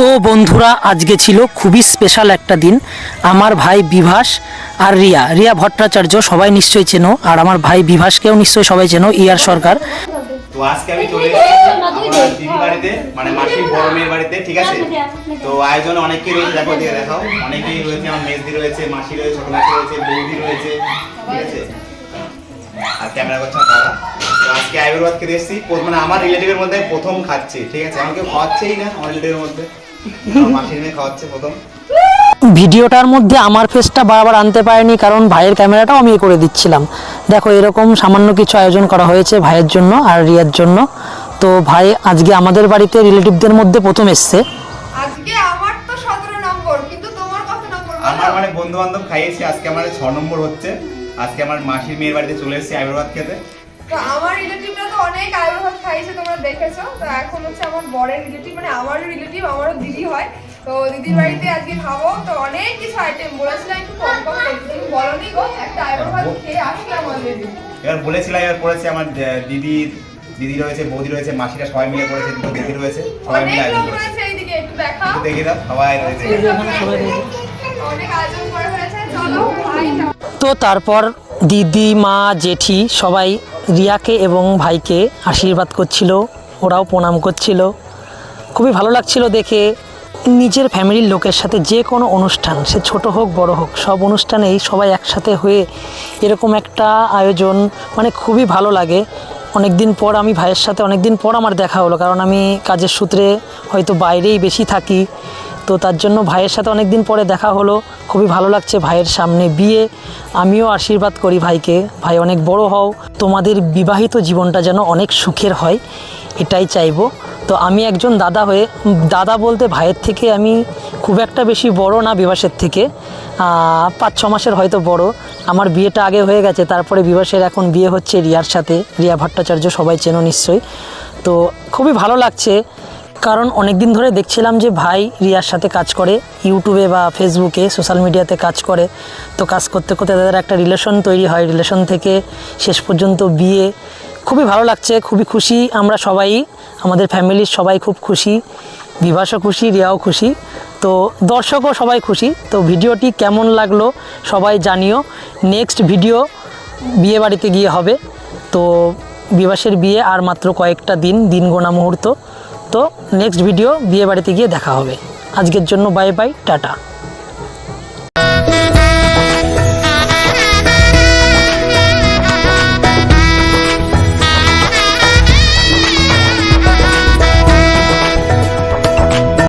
তো বন্ধুরা, আজকে ছিল খুবই স্পেশাল একটা দিন। আমার ভাই বিভাস আর রিয়া। রিয়া ভট্টাচার্য, সবাই নিশ্চয়ই চেনো, আর আমার ভাই বিভাসকেও নিশ্চয়ই সবাই চেনো, ইয়ার সরকার। তো আজকে আমি চলে এসেছি বাড়িতে মানে মাসির বড় মেয়ের বাড়িতে, ঠিক আছে? তো আয়োজন অনেকেই রয়েছে, দেখো দিয়ে দেখাও। অনেকেই রয়েছে, আমার মেজদি রয়েছে, মাসি রয়েছে ছোট মাসি রয়েছে, বৌদি রয়েছে, ঠিক আছে? আর ক্যামেরা করছে আমার দাদা তো আজকে আয়ুর্বাদ খেতে এসেছি। মানে আমার রিলেটিভের মধ্যে প্রথম খাচ্ছি, ঠিক আছে? আমাকে খাওয়াচ্ছেই না আমার মধ্যে। মাসির মেয়ে খাওয়াচ্ছে প্রথম ভিডিওটার মধ্যে আমার ফেসটা বারবার আনতে পারিনি কারণ ভাইয়ের ক্যামেরাটাও আমি এ করে দিচ্ছিলাম। দেখো এরকম সামান্য কিছু আয়োজন করা হয়েছে ভাইয়ের জন্য আর রিয়ার জন্য। তো ভাই আজকে আমাদের বাড়িতে রিলেটিভদের মধ্যে প্রথম এসছে। আজকে আমার তো সতেরো নম্বর কিন্তু তোমার কত নম্বর আমার মানে বন্ধু বান্ধব খাইয়েছি আজকে আমার ছ নম্বর হচ্ছে। আজকে আমার মাসির মেয়ের বাড়িতে চলে এসেছি আয়ুর্বাদ খেতে। তো আমার রিলেটিভরা তো অনেক আয়ুর্বেদ খাইছে তোমরা দেখেছ। তো এখন হচ্ছে আমার বরের রিলেটিভ মানে আমারও রিলেটিভ আমারও দিদি হয়। তো দিদির বাড়িতে আজকে খাব। তো অনেক কিছু আইটেম বলেছিলাম একটু কম কম তুমি বলনি গো একটা আয়ুর্বেদ খেয়ে আসলাম অলরেডি এবার বলেছিলাম এবার করেছে আমার যে- দিদি রয়েছে বৌদি রয়েছে মাসিরা সবাই মিলে করেছে দুটো দিদি রয়েছে সবাই মিলে আয়োজন করেছে। এইদিকে একটু একটু দেখে দাও সবাই রয়েছে। অনেক আয়োজন করা হয়েছে চলো তো তারপর দিদি মা জেঠি সবাই রিয়াকে এবং ভাইকে আশীর্বাদ করছিল, ওরাও প্রণাম করছিল। খুবই ভালো লাগছিল দেখে নিজের ফ্যামিলির লোকের সাথে যে কোনো অনুষ্ঠান, সে ছোট হোক, বড় হোক, সব অনুষ্ঠানেই সবাই একসাথে হয়ে এরকম একটা আয়োজন মানে খুবই ভালো লাগে। অনেক দিন পর আমি ভাইয়ের সাথে অনেক দিন পর আমার দেখা হলো, কারণ আমি কাজের সূত্রে হয়তো বাইরেই বেশি থাকি। তো তার জন্য ভাইয়ের সাথে অনেক দিন পরে দেখা হলো। খুবই ভালো লাগছে ভাইয়ের সামনে বিয়ে। আমিও আশীর্বাদ করি ভাইকে। ভাই অনেক বড় হও। তোমাদের বিবাহিত জীবনটা যেন অনেক সুখের হয়, এটাই চাইব। তো আমি একজন দাদা হয়ে, দাদা বলতে ভাইয়ের থেকে আমি খুব একটা বেশি বড় না বিবাসের থেকে। পাঁচ, ছ মাসের হয়তো বড়। আমার বিয়েটা আগে হয়ে গেছে, তারপরে বিবাসের এখন বিয়ে হচ্ছে রিয়ার সাথে। রিয়া ভট্টাচার্য সবাই চেনো নিশ্চয়ই। তো খুবই ভালো লাগছে। কারণ অনেক দিন ধরে দেখছিলাম যে ভাই রিয়ার সাথে কাজ করে, ইউটিউবে বা ফেসবুকে, সোশ্যাল মিডিয়াতে কাজ করে। তো কাজ করতে করতে তাদের একটা রিলেশন তৈরি হয়। রিলেশন থেকে শেষ পর্যন্ত বিয়ে। খুবই ভালো লাগছে, খুবই খুশি আমরা সবাই। আমাদের ফ্যামিলির সবাই খুব খুশি। বিভাসও খুশি, রিয়াও খুশি। তো দর্শকও সবাই খুশি। তো ভিডিওটি কেমন লাগল সবাই জানিও। নেক্সট ভিডিও বিয়ে বাড়িতে গিয়ে হবে। তো বিবাসের বিয়ে আর মাত্র কয়েকটা দিন দিন গোনা মুহূর্ত। তো নেক্সট ভিডিও বিয়েবাড়িতে গিয়ে দেখা হবে। আজকের জন্য বাই বাই টাটা।